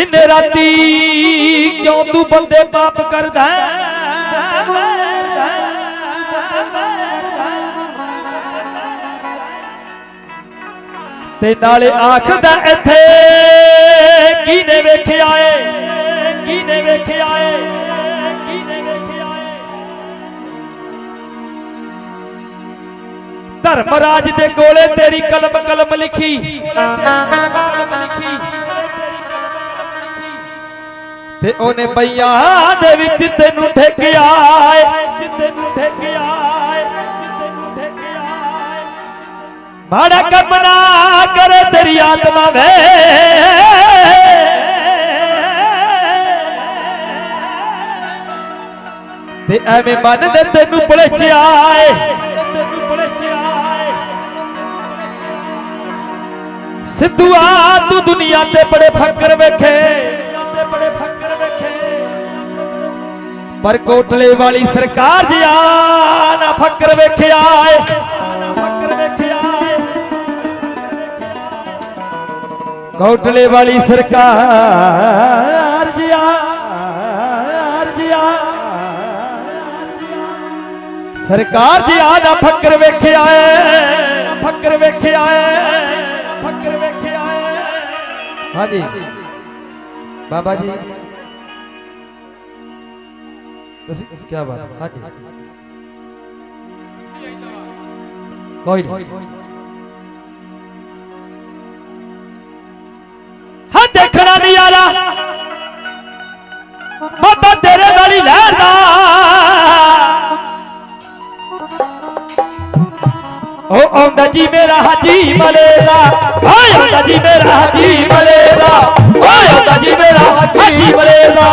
ਦਿਨ ਰਾਤੀ ਕਿਉਂ ਤੂੰ ਬੰਦੇ ਪਾਪ ਕਰਦਾ? ਤੇ ਨਾਲੇ ਆਖਦਾ ਇੱਥੇ ਕਿਨੇ ਵੇਖਿਆ ਏ? ਕਿਨੇ ਵੇਖਿਆ ਏ? ਕਿਨੇ ਵੇਖਿਆ ਏ? ਧਰਮ ਰਾਜ ਦੇ ਕੋਲੇ ਤੇਰੀ ਕਲਮ ਕਲਮ ਲਿਖੀ ਕਲਮ ਲਿਖੀ। ਤੇ ਉਹਨੇ ਪਈਆਂ ਦੇ ਵਿੱਚ ਤੈਨੂੰ ਠੇਕਿਆ ਏ। ਤੈਨੂੰ ਠੇਕਿਆ ਏ ਤੈਨੂੰ ਠੇਕਿਆ ਏ ਮਾੜਾ ਕੰਮ ਨਾ ਕਰੇ ਤੇਰੀ ਆਤਮਾ ਵੇ। ਤੇ ਐਵੇਂ ਮਨ ਦੇ ਤੈਨੂੰ ਪਲੇਚਿਆ ਏ। ਤੈਨੂੰ ਪਲੇਚਿਆ ਸਿੱਧੂਆ ਤੂੰ ਦੁਨੀਆ ਤੇ ਬੜੇ ਫੱਕਰ ਵੇਖੇ। ਪਰ ਕੋਟਲੇ ਵਾਲੀ ਸਰਕਾਰ ਜਿਆ ਨਾ ਫੱਕਰ ਵੇਖਿਆ ਏ। ਨਾ ਫੱਕਰ ਵੇਖਿਆ ਏ। ਕੋਟਲੇ ਵਾਲੀ ਸਰਕਾਰ ਜਿਆ ਸਰਕਾਰ ਜੀ ਆ ਨਾ ਫੱਕਰ ਵੇਖਿਆ ਏ। ਨਾ ਫੱਕਰ ਵੇਖਿਆ ਏ। ਫੱਕਰ ਵੇਖਿਆ ਏ। ਹਾਂਜੀ। ਬਾਬਾ ਜੀ। ਤੁਸੀਂ ਕੀ ਬਾਤ ਹਾਂਜੀ। ਕੋਈ ਨਹੀਂ। ਹਾਂ, ਦੇਖਣਾ ਨਜ਼ਾਰਾ ਬਾਬਾ ਤੇਰੇ ਵਾਲੀ ਲਹਿਰ ਦਾ। ਉਹ ਆਉਂਦਾ ਜੀ ਮੇਰਾ ਹਾਜੀ ਮਲੇਰਾ ਆਉਂਦਾ ਜੀ ਮੇਰਾ ਹਾਜੀ ਮਲੇਰਾ ਆਉਂਦਾ ਜੀ ਮੇਰਾ ਹਾਜੀ ਮਲੇਰਾ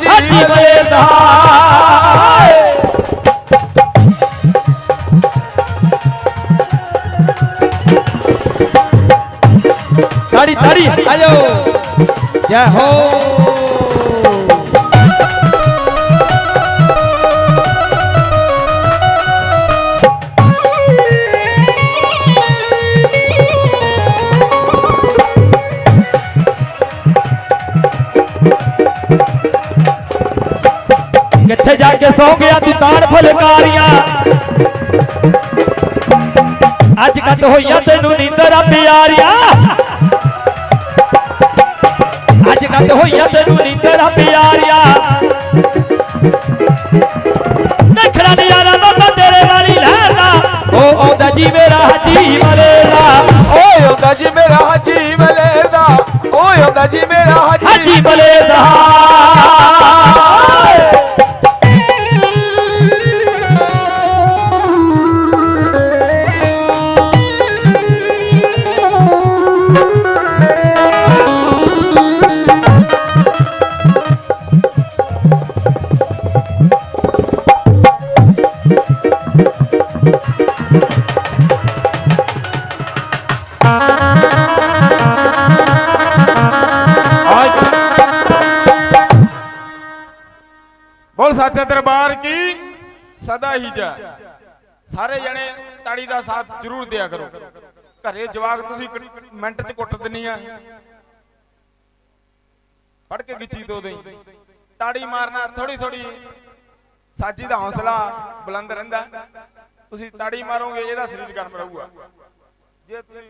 ਮੇਰਾ ਹਾਜੀ ਹਾਜੀ ਮਲੇਰਾ ਤਾੜੀ ਤਾੜੀ ਆਇਓ ਕੇ ਸੌ ਗਿਆ ਤੂੰ ਤਾੜ ਫੁਲਕਾਰੀਆਂ। ਅੱਜ ਕੱਟ ਹੋਈਆਂ ਤੈਨੂੰ ਨੀਂਦਰਾਂ ਪਿਆਰੀਆਂ ਅੱਜ ਕੱਟ ਹੋਈਆਂ ਤੈਨੂੰ ਨੀਂਦਰਾਂ ਪਿਆਰੀਆਂ ਦੇਖਣਾ ਨਜ਼ਾਰਾ ਬਾਬਾ ਤੇਰੇ ਵਾਲੀ ਦਾ ਉਹ ਆਉਂਦਾ ਜੀ ਮੇਰਾ ਹਾਜੀ ਮਲੇਰਾ ਓਏ ਹੁੰਦਾ ਜੀ ਮੇਰਾ ਹਾਜੀ ਮਲੇਰਦਾ ਓਏ ਜੀ ਮੇਰਾ ਹਾਜੀ ਹਾਜੀ ਸਦਾ ਸਾਰੇ ਜਣੇ ਤਾੜੀ ਦਾ ਸਾਥ ਜ਼ਰੂਰ ਦਿਆ ਕਰੋ। ਘਰੇ ਜਵਾਕ ਤੁਸੀਂ ਮਿੰਟ ਚ ਕੁੱਟ ਦਿੰਨੀ ਆ। ਫੜ ਕੇ ਗਿੱਚੀ ਦੋ ਦੇ ਤਾੜੀ ਮਾਰਨਾ ਥੋੜੀ ਥੋੜੀ ਸਾਜੀ ਦਾ ਹੌਸਲਾ ਬੁਲੰਦ ਰਹਿੰਦਾ। ਤੁਸੀਂ ਤਾੜੀ ਮਾਰੋਗੇ, ਇਹਦਾ ਸਰੀਰ ਗਰਮ ਰਹੂਗਾ। ਜੇ ਤੁਸੀਂ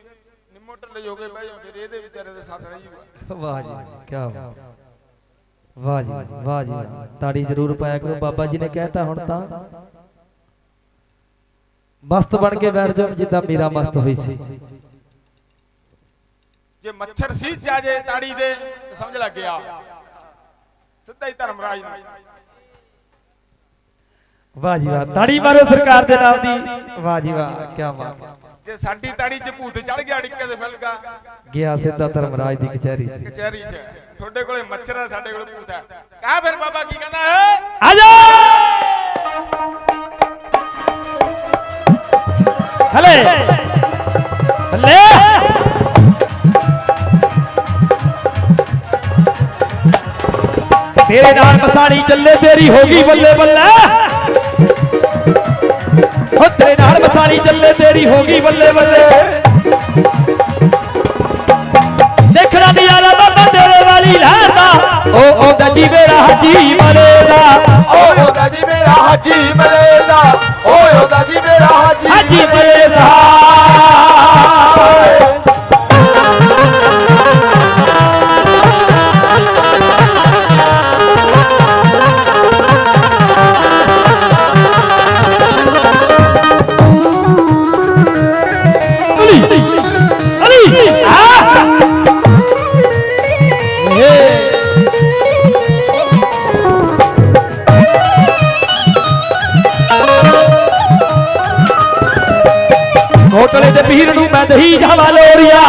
ਨਿੰਮੋ ਢਿੱਲੇ ਹੋ ਕੇ ਫਿਰ ਇਹਦੇ ਵਿਚਾਰੇ ਦੇ ਸਾਥ ਰਹੀ ਵਾਹ ਜੀ ਕੀ ਬਾਤ। ਵਾਹ ਜੀ ਵਾਹ ਜੀ। ਤਾੜੀ ਜ਼ਰੂਰ ਪਾਇਆ ਕਰੋ। ਬਾਬਾ ਜੀ ਨੇ ਕਹਿਤਾ ਹੁਣ ਤਾਂ। ਮਸਤ ਬਣ ਕੇ ਬੈਠ ਜਾਓ ਜਿੱਦਾਂ ਮੇਰਾ ਮਸਤ ਹੋਈ ਸੀ। ਜੇ ਮੱਛਰ ਸੀ ਚਾਜੇ ਤਾੜੀ ਦੇ ਤਾਂ ਸਮਝ ਲੱਗ ਗਿਆ। ਸਿੱਧਾ ਹੀ ਧਰਮਰਾਜ ਨੂੰ। ਵਾਹ ਜੀ ਵਾਹ ਤਾੜੀ ਮਾਰੋ ਸਰਕਾਰ ਦੇ ਨਾਮ ਦੀ। ਵਾਹ ਜੀ ਵਾਹ ਕੀ ਬਾਤ। ਜੇ ਸਾਡੀ ਤਾੜੀ 'ਚ ਭੂਤ ਚੜ ਗਿਆ ਡਿੱਕੇ ਦੇ ਫਿਲਗਾ ਗਿਆ ਸਿੱਧਾ ਧਰਮਰਾਜ ਦੀ ਕਚਹਿਰੀ 'ਚ। ਕਚਹਿਰੀ 'ਚ। ਤੁਹਾਡੇ ਕੋਲੇ ਮੱਛਰ ਹੈ ਸਾਡੇ ਕੋਲੇ ਭੂਤ ਹੈ ਕਹਾ ਫਿਰ ਬਾਬਾ ਕੀ ਕਹਿੰਦਾ ਹੈ? ਆ ਜਾ! ਹਲੇ ਹਲੇ ਤੇਰੇ ਨਾਲ ਮਸਾਣੀ ਚੱਲੇ, ਤੇਰੀ ਹੋ ਗਈ ਬੱਲੇ ਬੱਲੇ। ਹੋ, ਤੇਰੇ ਨਾਲ ਮਸਾਣੀ ਚੱਲੇ, ਤੇਰੀ ਹੋ ਗਈ ਬੱਲੇ ਬੱਲੇ। ਦੇਖਣਾ ਨਜ਼ਾਰਾ ਬਾਬਾ ਤੇਰੇ ਵਾਲੀ ਲਹਿਦਾ ਉਹ ਉਹਦਾ ਜੀ ਮੇਰਾ ਹਾਜੀ ਮਰੇਦਾ ਓਏ ਉਹਦਾ ਜੀ ਮੇਰਾ ਹਾਜੀ ਮਰੇਦਾ ਓਏ ਉਹਦਾ ਜੀ ਮੇਰਾ ਹਾਜੀ ਹਾਜੀ ਪੀਰ ਜਾਵਾ ਲੋਰੀਆ।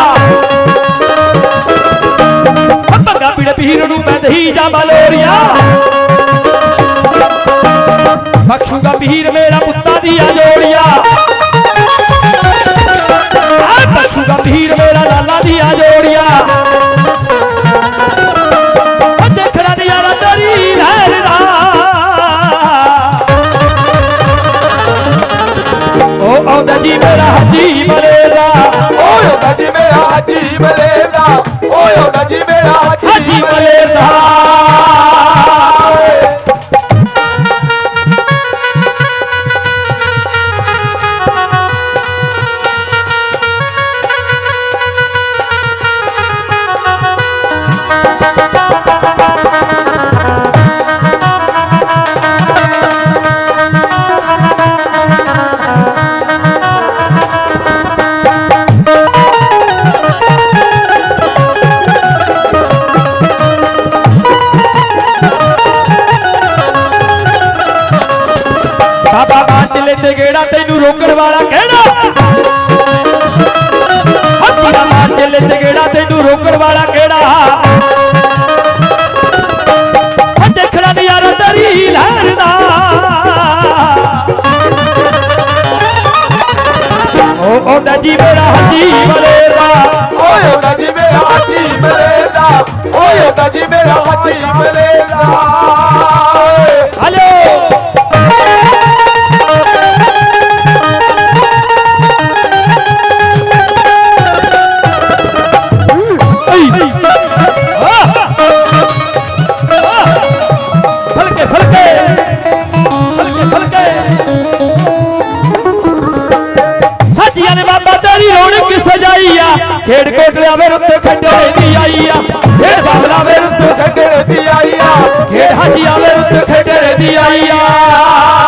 ਭੰਗਾ ਪੀੜੇ ਪੀਰ ਨੂੰ ਮੈਂ ਦਹੀ ਜਾਵਾ ਲੋਰੀਆ। ਬਖਸ਼ੂਗਾ ਪੀਰ ਮੇਰਾ ਪੁੱਤਾਂ ਦੀਆਂ ਜੋੜੀਆਂ। ਆ ਬਖਸ਼ੂਗਾ ਪੀਰ ਮੇਰਾ ਲਾਲਾ ਦੀਆਂ ਜੋੜੀਆਂ। ਦੇਖਣਾ ਨਜ਼ਾਰਾ ਤੇਰੀ ਲਹਿਰ ਦਾ। ਉਹ ਆਉਂਦਾ ਜੀ ਮੇਰਾ ਹਾਜੀ ਜੀ ਮੇਰਾ ਹਾਜੀ ਮਰੇਦਾ ਓਏ ਉਹਦਾ ਜੀ ਮੇਰਾ ਹਾਜੀ ਬਾਬਾ ਮਾਂ ਚਲੇ ਤੇ ਗੇੜਾ ਤੈਨੂੰ ਰੋਕਣ ਵਾਲਾ ਕਿਹੜਾ? ਬਾਬਾ ਮਾਂ ਚਲੇ ਤੇ ਗੇੜਾ ਤੈਨੂੰ ਰੋਕਣ ਵਾਲਾ ਕਿਹੜਾ? ਦੇਖਣਾ ਨਜ਼ਾਰਾ ਤੇਰੀ ਲਹਿਰ ਦਾ। ਉਹ ਉਹਦਾ ਜੀ ਮੇਰਾ ਹਾਜੀ ਮਰੇਦਾ ਓਏ ਉਹਦਾ ਜੀ ਮੇਰਾ ਹਾਜੀ ਮਰੇਦਾ ਓਏ ਉਹਦਾ ਜੀ ਮੇਰਾ ਹਾਜੀ ਮਰੇਦਾ ਹਲੋ। ਖੇਡ ਕੋਟਲਿਆ ਵੇ ਰੁੱਤ ਖੰਡੇ ਦੀ ਆਈ ਆ। ਖੇਡ ਬਾਬਲਾ ਵੇ ਰੁੱਤ ਖੱਡੇ ਦੀ ਆਈ ਆ। ਖੇਡ ਹਾਜੀ ਆਵੇ ਰੁੱਤ ਖੇਡੇ ਦੀ ਆਈ ਆ।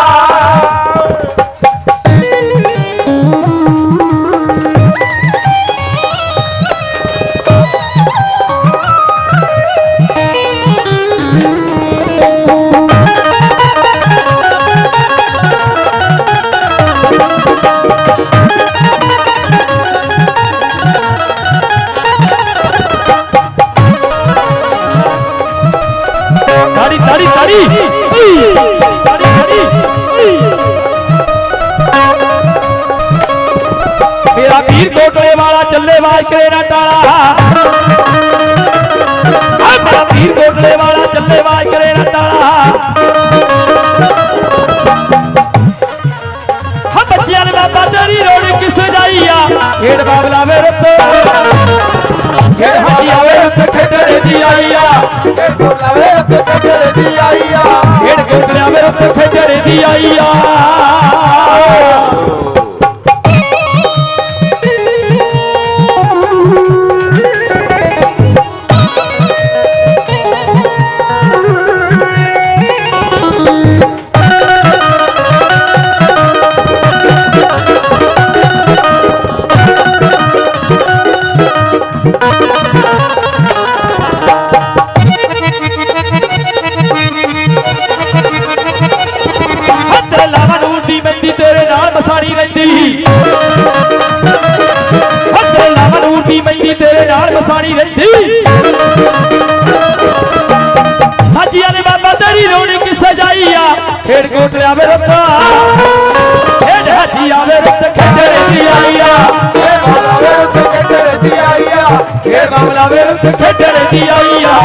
ਖੇਡਣੇ ਦੀ ਆ ਖੇਡ ਮਾਮਲਾ ਵੇ ਖੇਡਣ ਦੀ ਆਈ ਆ।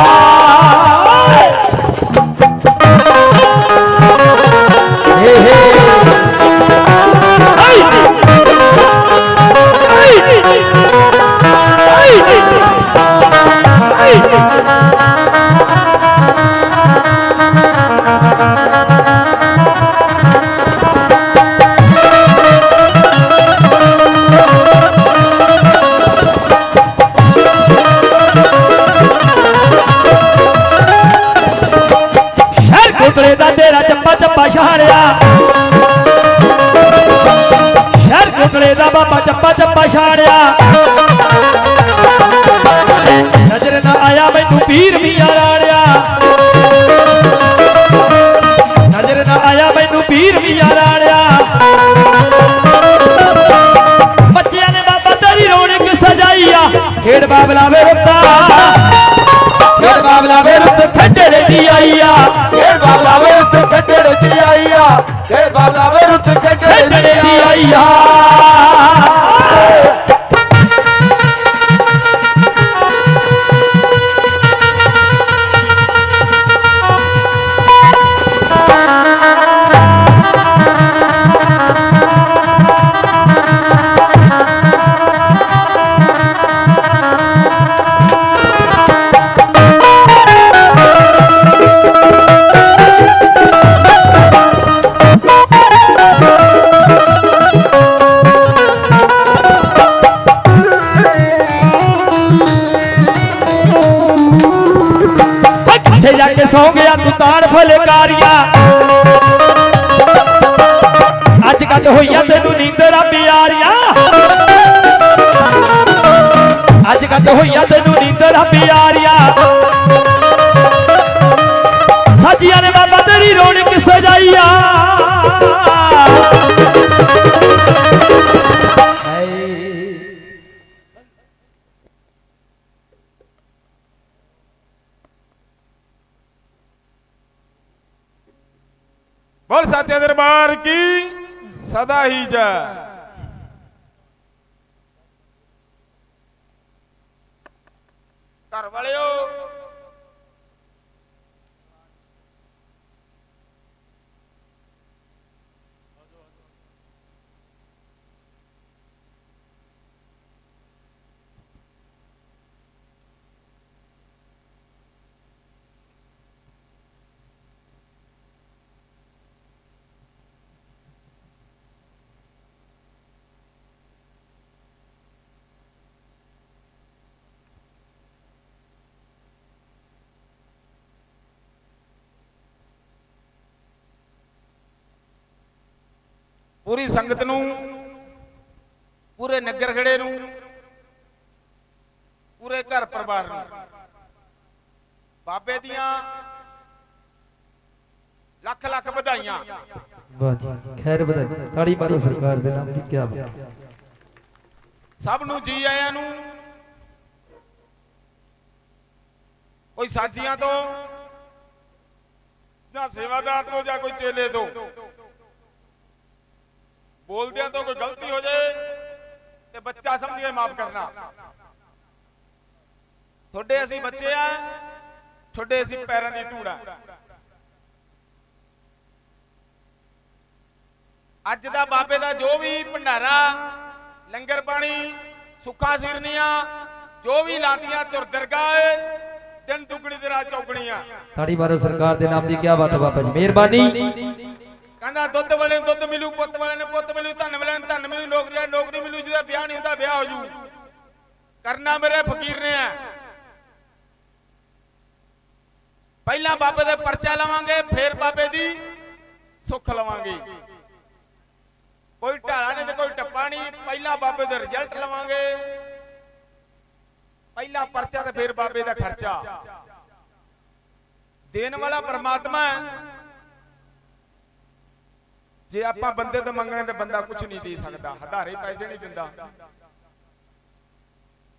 ਛਾੜਿਆ। ਨਜ਼ਰ ਨਾ ਆਇਆ ਮੈਨੂੰ ਪੀਰ ਮੀਆਂ ਰਾਣਿਆ ਨਜ਼ਰ ਨਾ ਆਇਆ ਮੈਨੂੰ ਪੀਰ ਮੀਆਂ ਰਾਣਿਆ ਬੱਚਿਆਂ ਨੇ ਬਾਬਾ ਤੇਰੀ ਰੌਣਕ ਸਜਾਈ ਆ। ਖੇਡ ਬਾਬਲਾ ਵੇ ਰੁੱਤਾ। ਖੇਡ ਬਾਬਲਾ ਵੇ ਰੁੱਤ ਖੱਡੇ ਦੀ ਆਈ ਆ। ਇਹ ਬਾਲਾ ਵੇ ਉੱਤੇ ਕੱਢਣ ਦੀ ਆਈ ਆ। ਇਹ ਬਾਲਾ ਵੇ ਕੱਢਣ ਖੱਡੇ ਦੀ ਆਈ ਆ। ਸਦਾ ਹੀ ਜੈ। ਘਰ ਵਾਲਿਓ। ਪੂਰੀ ਸੰਗਤ ਨੂੰ ਪੂਰੇ ਨਗਰ ਖੜੇ ਨੂੰ ਪੂਰੇ ਘਰ ਪਰਿਵਾਰ ਨੂੰ। ਬਾਬੇ ਦੀਆਂ ਲੱਖ ਲੱਖ ਵਧਾਈਆਂ। ਵਾਹ ਜੀ ਖੈਰ ਵਧਾਈ। ਤਾੜੀ ਮਾਰੋ ਸਰਕਾਰ ਦੇ ਨਾਮ ਦੀ ਕੀ ਬਾਤ। ਸਭ ਨੂੰ ਜੀ ਆਇਆਂ ਨੂੰ ਕੋਈ ਸਾਜੀਆਂ ਤੋਂ ਜਾਂ ਸੇਵਾਦਾਰ ਤੋਂ ਜਾਂ ਕੋਈ ਚੇਲੇ ਤੋਂ ਬੋਲਦਿਆਂ ਤੋਂ ਕੋਈ ਗਲਤੀ ਹੋ ਜਾਏ ਤੇ ਬੱਚਾ ਸਮਝ ਕੇ ਮਾਫ ਕਰਨਾ। ਤੁਹਾਡੇ ਅਸੀਂ ਬੱਚੇ ਆ, ਤੁਹਾਡੇ ਅਸੀਂ ਪੈਰਾਂ ਦੀ ਧੂੜ ਅੱਜ ਦਾ ਬਾਬੇ ਦਾ ਜੋ ਵੀ ਭੰਡਾਰਾ, ਲੰਗਰ ਪਾਣੀ ਸੁੱਕਾ ਸਿਰਨੀਆਂ, ਜੋ ਵੀ ਲਾਦੀਆਂ ਤੁਰ ਦਰਗਾਹ ਦਿਨ ਦੁਗਣੀ ਤੇ ਰਾਤ ਚੌਗਣੀਆਂ। ਆ ਮਾਰੋ ਸਰਕਾਰ ਦੇ ਨਾਮ ਦੀ ਕੀ ਬਾਤ ਹੈ ਬਾਬਾ ਜੀ? ਮਿਹਰਬਾਨੀ। ਕਹਿੰਦਾ ਦੁੱਧ ਵਾਲੇ ਨੂੰ ਦੁੱਧ ਮਿਲੂ, ਪੁੱਤ ਵਾਲੇ ਨੂੰ ਪੁੱਤ ਮਿਲੂ, ਧਨ ਵਾਲੇ ਨੂੰ ਧਨ ਮਿਲੂ, ਨੌਕਰੀ ਵਾਲੇ ਨੌਕਰੀ ਮਿਲੂ, ਜਿਹਦਾ ਵਿਆਹ ਨਹੀਂ ਹੁੰਦਾ ਵਿਆਹ ਹੋ ਜੂ। ਕਰਨਾ ਮੇਰੇ ਫਕੀਰ ਨੇ। ਆ ਪਹਿਲਾਂ ਬਾਬੇ ਦੇ ਪਰਚਾ ਲਵਾਂਗੇ, ਫਿਰ ਬਾਬੇ ਦੀ ਸੁੱਖ ਲਵਾਂਗੇ। ਕੋਈ ਢਾਲਾ ਨਹੀਂ ਤੇ ਕੋਈ ਟੱਪਾ ਨਹੀਂ, ਪਹਿਲਾਂ ਬਾਬੇ ਦੇ ਰਿਜ਼ਲਟ ਲਵਾਂਗੇ। ਪਹਿਲਾ ਪਰਚਾ ਤੇ ਫਿਰ ਬਾਬੇ ਦਾ ਖਰਚਾ। ਦੇਣ ਵਾਲਾ ਪਰਮਾਤਮਾ ਹੈ। ਜੇ ਆਪਾਂ ਬੰਦੇ ਤੋਂ ਮੰਗਾਂਗੇ ਤੇ ਬੰਦਾ ਕੁਝ ਨਹੀਂ ਦੇ ਸਕਦਾ ਹਧਾਰੇ ਪੈਸੇ ਨਹੀਂ ਦਿੰਦਾ।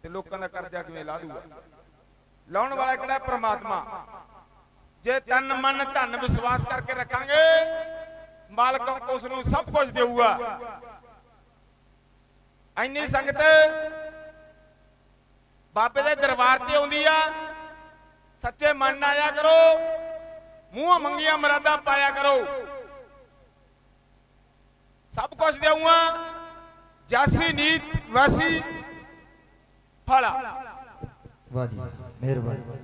ਤੇ ਲੋਕਾਂ ਦਾ ਕਰਜ਼ਾ ਕਿਵੇਂ ਲਾ ਦੂਗਾ? ਲਾਉਣ ਵਾਲਾ ਕਿਹੜਾ ਹੈ? ਪ੍ਰਮਾਤਮਾ। ਜੇ ਤਨ ਮਨ ਧਨ ਵਿਸ਼ਵਾਸ ਕਰਕੇ ਰੱਖਾਂਗੇ, ਮਾਲਕ ਉਸ ਨੂੰ ਸਭ ਕੁਝ ਦੇਊਗਾ। ਐਨੀ ਸੰਗਤ ਬਾਬੇ ਦੇ ਦਰਬਾਰ ਤੇ ਆਉਂਦੀ ਆ। ਸੱਚੇ ਮਨ ਆਇਆ ਕਰੋ, ਮੂੰਹ ਮੰਗੀਆਂ ਮਰਾਦਾ ਪਾਇਆ ਕਰੋ। ਸਭ ਕੁਝ ਦੇਊਗਾ ਜਾਸੀ ਨੀਤ ਵੈਸੀ ਫਲਾ ਵਾਹ ਜੀ ਮਿਹਰਬਾਨੀ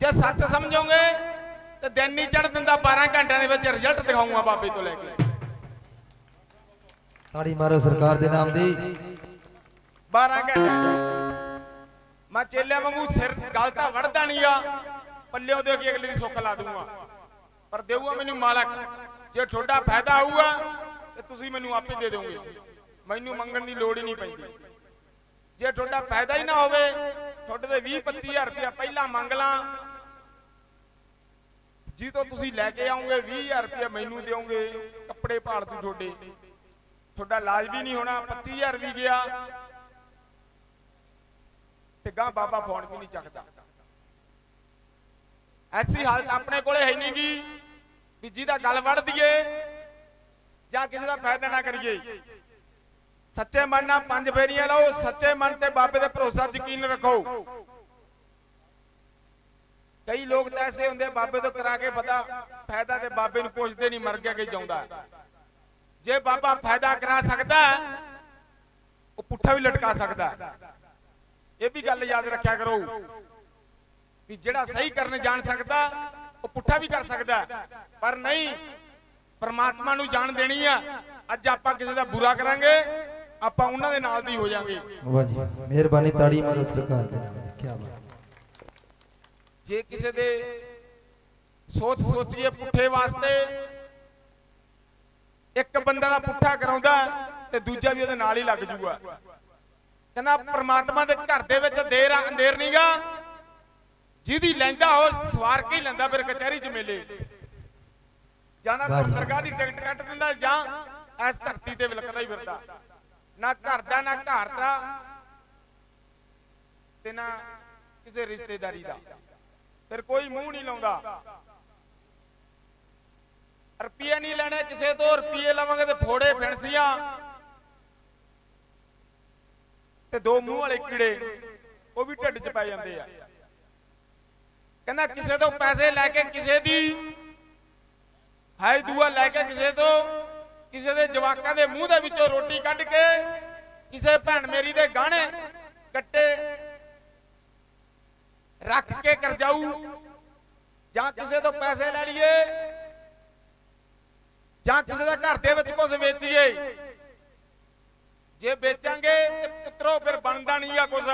ਜੇ ਸੱਚ ਸਮਝੋਗੇ ਤੇ ਦਿਨ ਨਹੀਂ ਚੜ ਦਿੰਦਾ 12 ਘੰਟਿਆਂ ਦੇ ਵਿੱਚ ਰਿਜ਼ਲਟ ਦਿਖਾਊਂਗਾ ਬਾਬੇ ਤੋਂ ਲੈ ਕੇ ਤਾੜੀ ਮਾਰੋ ਸਰਕਾਰ ਦੇ ਨਾਮ ਦੀ 12 ਘੰਟਿਆਂ ਚ ਮੈਂ ਚੇਲਿਆਂ ਵਾਂਗੂ ਸਿਰ ਗੱਲ ਤਾਂ ਵੜਦਾ ਨਹੀਂ ਆ ਪੱਲਿਓ ਦੇ ਕੇ ਅਗਲੇ ਦੀ ਸੁੱਖ ਲਾ ਦੂੰਗਾ ਪਰ ਦੇਊਗਾ ਮੈਨੂੰ ਮਾਲਕ ਜੇ ਤੁਹਾਡਾ ਫਾਇਦਾ ਹੋਊਗਾ ਤੇ ਤੁਸੀਂ ਮੈਨੂੰ ਆਪੇ ਦੇ ਦਿਓਗੇ। ਮੈਨੂੰ ਮੰਗਣ ਦੀ ਲੋੜ ਹੀ ਨਹੀਂ ਪੈਂਦੀ। ਜੇ ਤੁਹਾਡਾ ਫਾਇਦਾ ਹੀ ਨਾ ਹੋਵੇ, ਤੁਹਾਡੇ ਤੇ 20 25000 ਰੁਪਇਆ ਪਹਿਲਾਂ ਮੰਗ ਲਾਂ। ਜੀ ਤੋਂ ਤੁਸੀਂ ਲੈ ਕੇ ਆਉਂਗੇ 20000 ਰੁਪਇਆ ਮੈਨੂੰ ਦਿਓਗੇ, ਕੱਪੜੇ ਭਾਲ ਦੂ ਤੁਹਾਡੇ। ਤੁਹਾਡਾ ਇਲਾਜ ਵੀ ਨਹੀਂ ਹੋਣਾ 25000 ਵੀ ਗਿਆ। ਤੇ ਗਾਂ ਬਾਬਾ ਫੋਨ ਵੀ ਨਹੀਂ ਚੱਕਦਾ। ਐਸੀ ਹਾਲਤ ਆਪਣੇ ਕੋਲੇ ਹੈ ਨਹੀਂ ਗੀ ਵੀ ਜਿਹਦਾ ਗੱਲ ਵੜ ਦਈਏ ਜਾਂ ਕਿਸੇ ਦਾ ਫਾਇਦਾ ਨਾ ਕਰੀਏ। ਸੱਚੇ ਮਨ ਨਾਲ ਪੰਜ ਫੇਰੀਆਂ ਲਾਓ, ਸੱਚੇ ਮਨ ਤੇ ਬਾਬੇ ਦੇ ਭਰੋਸਾ ਯਕੀਨ ਰੱਖੋ। ਕਈ ਲੋਕ ਤਾਂ ਐਸੇ ਹੁੰਦੇ ਬਾਬੇ ਤੋਂ ਕਰਾ ਕੇ ਪਤਾ, ਫਾਇਦਾ ਤੇ ਬਾਬੇ ਨੂੰ ਪੁੱਛਦੇ ਨਹੀਂ ਮਰ ਗਿਆ ਕਿ ਜਾਉਂਦਾ। ਜੇ ਬਾਬਾ ਫਾਇਦਾ ਕਰਾ ਸਕਦਾ, ਉਹ ਪੁੱਠਾ ਵੀ ਲਟਕਾ ਸਕਦਾ। ਇਹ ਵੀ ਗੱਲ ਯਾਦ ਰੱਖਿਆ ਕਰੋ ਵੀ ਜਿਹੜਾ ਸਹੀ ਕਰਨ ਜਾਣ ਸਕਦਾ, ਉਹ ਪੁੱਠਾ ਵੀ ਕਰ ਸਕਦਾ। ਪਰ ਨਹੀਂ ਪਰਮਾਤਮਾ ਨੂੰ ਜਾਣ ਦੇਣੀ ਆ। ਅੱਜ ਆਪਾਂ ਕਿਸੇ ਦਾ ਬੁਰਾ ਕਰਾਂਗੇ ਆਪਾਂ ਉਹਨਾਂ ਦੇ ਨਾਲ ਦੀ ਹੋ ਜਾਾਂਗੇ। ਵਾਹ ਜੀ ਮਿਹਰਬਾਨੀ ਤਾੜੀ ਮਾਰੋ ਸਰਕਾਰ ਦੇ। ਕੀ ਬਾਤ। ਜੇ ਕਿਸੇ ਦੇ ਸੋਚ ਸੋਚੀਏ ਪੁੱਠੇ ਵਾਸਤੇ ਇੱਕ ਬੰਦਾ ਦਾ ਪੁੱਠਾ ਕਰਾਉਂਦਾ ਤੇ ਦੂਜਾ ਵੀ ਉਹਦੇ ਨਾਲ ਹੀ ਲੱਗ ਜੂਗਾ। ਕਹਿੰਦਾ ਪ੍ਰਮਾਤਮਾ ਦੇ ਘਰ ਦੇ ਵਿੱਚ ਦੇਰ ਆ- ਅੰਧੇਰ ਨਹੀਂਗਾ ਜਿਹਦੀ ਲੈਂਦਾ ਉਹ ਸਵਾਰ ਕੇ ਹੀ ਲੈਂਦਾ ਫਿਰ ਕਚਹਿਰੀ 'ਚ ਮੇਲੇ। ਜਾਂ ਤਾਂ ਦਰਗਾਹ ਦੀ ਟਿਕਟ ਕੱਟ ਦਿੰਦਾ ਜਾਂ ਇਸ ਧਰਤੀ ਤੇ ਵਿਲਕਦਾ ਹੀ ਫਿਰਦਾ। ਨਾ ਘਰ ਦਾ ਨਾ ਘਰ ਦਾ ਤੇ ਨਾ ਕਿਸੇ ਰਿਸ਼ਤੇਦਾਰੀ ਦਾ। ਫਿਰ ਕੋਈ ਮੂੰਹ ਨਹੀਂ ਲਾਉਂਦਾ। ਰੁਪਈਏ ਨਹੀਂ ਲੈਣੇ ਕਿਸੇ ਤੋਂ ਰੁਪਈਏ ਲਵਾਂਗੇ ਤੇ ਫੋੜੇ ਫਿਣਸੀਆਂ। ਤੇ ਦੋ ਮੂੰਹ ਵਾਲੇ ਕੀੜੇ ਉਹ ਵੀ ਢਿੱਡ 'ਚ ਪੈ ਜਾਂਦੇ ਆ। ਕਹਿੰਦਾ ਕਿਸੇ ਤੋਂ ਪੈਸੇ ਲੈ ਕੇ ਕਿਸੇ ਦੀ ਹਾਈ ਦੂਆ ਲੈ ਕੇ ਕਿਸੇ ਤੋਂ, ਕਿਸੇ ਦੇ ਜਵਾਕਾਂ ਦੇ ਮੂੰਹ ਦੇ ਵਿੱਚੋਂ ਰੋਟੀ ਕੱਢ ਕੇ, ਕਿਸੇ ਭੈਣ ਮੇਰੀ ਦੇ ਗਾਣੇ ਕੱਟੇ, ਰੱਖ ਕੇ ਕਰਜਾਊ, ਜਾਂ ਕਿਸੇ ਤੋਂ ਪੈਸੇ ਲੈ ਲਈਏ, ਜਾਂ ਕਿਸੇ ਦਾ ਘਰ ਦੇ ਵਿੱਚ ਕੁਝ ਵੇਚੀਏ। ਜੇ ਵੇਚਾਂਗੇ ਤੇ ਪੁੱਤਰੋ ਫਿਰ ਬਣਦਾ ਨਹੀਂ ਆ ਕੁਝ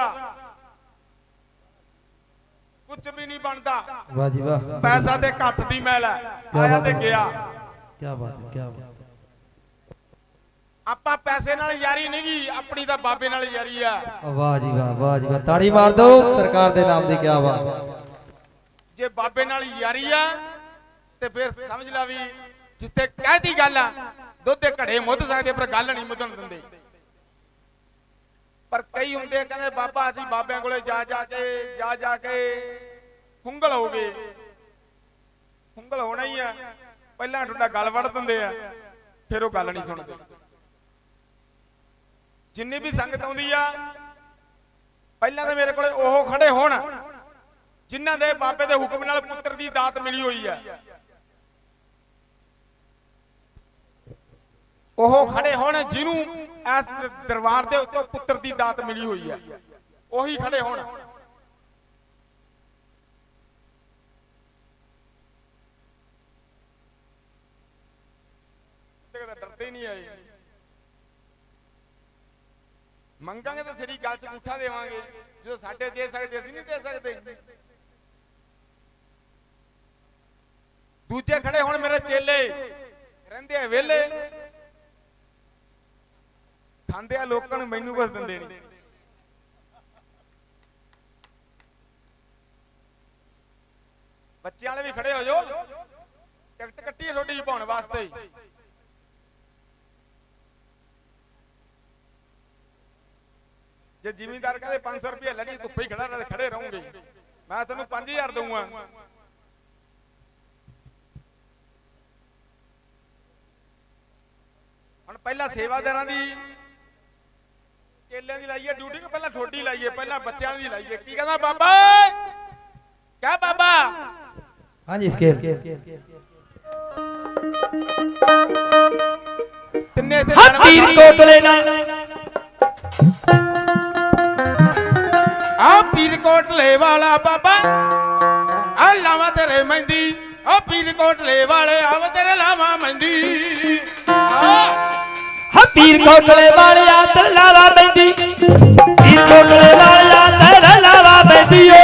ਕੁਝ ਵੀ ਨਹੀਂ ਬਣਦਾ। ਵਾਹ ਜੀ ਵਾਹ। ਪੈਸਾ ਤੇ ਕੱਥ ਦੀ ਮੈਲ ਹੈ। ਆਇਆ ਤੇ। ਗਿਆ। ਕੀ ਬਾਤ ਹੈ ਕੀ ਬਾਤ ਆਪਾਂ ਪੈਸੇ ਨਾਲ ਯਾਰੀ ਨਹੀਂ ਗੀ ਆਪਣੀ ਤਾਂ ਬਾਬੇ ਨਾਲ ਯਾਰੀ ਆ ਵਾਹ ਜੀ ਵਾਹ ਵਾਹ ਜੀ ਵਾਹ। ਤਾੜੀ ਮਾਰ ਦਿਓ ਸਰਕਾਰ ਦੇ ਨਾਮ ਦੀ ਕੀ ਬਾਤ ਜੇ ਬਾਬੇ ਨਾਲ ਯਾਰੀ ਆ ਤੇ ਫਿਰ ਸਮਝ ਲਾ ਵੀ ਜਿੱਥੇ ਕਹਿਤੀ ਗੱਲ ਆ ਦੁੱਧ ਦੇ ਘੜੇ ਮੁੱਧ ਸਕਦੇ ਪਰ ਗੱਲ ਨਹੀਂ ਮੁੱਧਣ ਦਿੰਦੇ। ਪਰ ਕਈ ਹੁੰਦੇ ਆ, ਕਹਿੰਦੇ ਬਾਬਾ ਅਸੀਂ ਬਾਬਿਆਂ ਕੋਲੇ ਜਾ ਜਾ ਕੇ, ਜਾ ਜਾ ਕੇ ਹੁੰਗਲ ਹੋ ਗਏ। ਹੁੰਗਲ ਹੋਣਾ ਹੀ ਆ। ਪਹਿਲਾਂ ਤੁਹਾਡਾ ਗੱਲ ਵੜ ਦਿੰਦੇ ਆ, ਫਿਰ ਉਹ ਗੱਲ ਨਹੀਂ ਸੁਣਦੇ। ਜਿੰਨੀ ਵੀ ਸੰਗਤ ਆਉਂਦੀ ਆ, ਪਹਿਲਾਂ ਤਾਂ ਮੇਰੇ ਕੋਲੇ ਉਹ ਖੜੇ ਹੋਣ, ਜਿਨ੍ਹਾਂ ਦੇ ਬਾਬੇ ਦੇ ਹੁਕਮ ਨਾਲ ਪੁੱਤਰ ਦੀ ਦਾਤ ਮਿਲੀ ਹੋਈ ਹੈ ਉਹ ਖੜੇ ਹੋਣ, ਜਿਹਨੂੰ ਇਸ ਦਰਬਾਰ ਦੇ ਉੱਤੇ ਪੁੱਤਰ ਦੀ ਦਾਤ ਮਿਲੀ ਹੋਈ ਹੈ। ਉਹੀ ਖੜੇ ਹੋਣ। ਡਰਦੇ ਨਹੀਂ ਆਏ। ਮੰਗਾਂਗੇ ਤਾਂ ਸਰੀ ਗੱਲ ਚ ਅੰਗੂਠਾ ਦੇਵਾਂਗੇ। ਜਦੋਂ ਸਾਡੇ ਦੇ ਸਕਦੇ, ਅਸੀਂ ਨਹੀਂ ਦੇ ਸਕਦੇ। ਦੂਜੇ ਖੜੇ ਹੁਣ ਮੇਰੇ ਚੇਲੇ। ਰਹਿੰਦੇ ਆ ਵਿਹਲੇ। ਖਾਂਦੇ ਆ ਲੋਕਾਂ ਨੂੰ, ਮੈਨੂੰ ਕੁਝ ਦਿੰਦੇ ਨਹੀਂ। ਬੱਚਿਆਂ ਵਾਲੇ ਵੀ ਖੜੇ ਹੋ ਜਾਓ। ਟਿਕਟ ਕੱਟੀ ਹੈ ਤੁਹਾਡੀ ਪਾਉਣ ਵਾਸਤੇ ਹੀ। ਜੇ ਜ਼ਿਮੀਂਦਾਰ ਕਹਿੰਦੇ 500 ਰੁਪਏ ਲੈਣੀ ਧੁੱਪੇ ਹੀ ਖੜਾ ਰਹੇ ਖੜੇ ਰਹੋਗੇ। ਮੈਂ ਤੈਨੂੰ 5000 ਦਊਂਗਾ। ਹੁਣ ਪਹਿਲਾਂ ਸੇਵਾਦਾਰਾਂ ਦੀ ਕੇਲਿਆਂ ਦੀ ਲਾਈਏ ਡਿਊਟੀ ਕਿ ਪਹਿਲਾਂ ਠੋਡੀ ਲਾਈਏ ਪਹਿਲਾਂ ਬੱਚਿਆਂ ਦੀ ਲਾਈਏ। ਕੀ ਕਹਿੰਦਾ ਬਾਬਾ? ਕਿਆ ਬਾਬਾ? ਹਾਂਜੀ ਸਕੇਲ ਤਿੰਨੇ ਤੇ ਹਾਂ ਪੀਰ ਕੋਟਲੇ ਨਾਲ ਆ ਪੀਰ ਕੋਟਲੇ ਵਾਲਾ ਬਾਬਾ ਆ ਲਾਵਾ ਤੇਰੇ ਮਹਿੰਦੀ। ਆ ਪੀਰ ਕੋਟਲੇ ਵਾਲੇ ਆਵ ਤੇਰੇ ਲਾਵਾ ਮਹਿੰਦੀ। ਆ ਹਾ ਪੀਰ ਕੋਟਲੇ ਵਾਲਿਆ ਤੇ ਲਾਵਾ ਬੈਂਦੀ ਪੀਰ ਕੋਟਲੇ ਵਾਲਿਆ ਤੇ ਲਾਵਾ ਬੈਂਦੀ ਏ।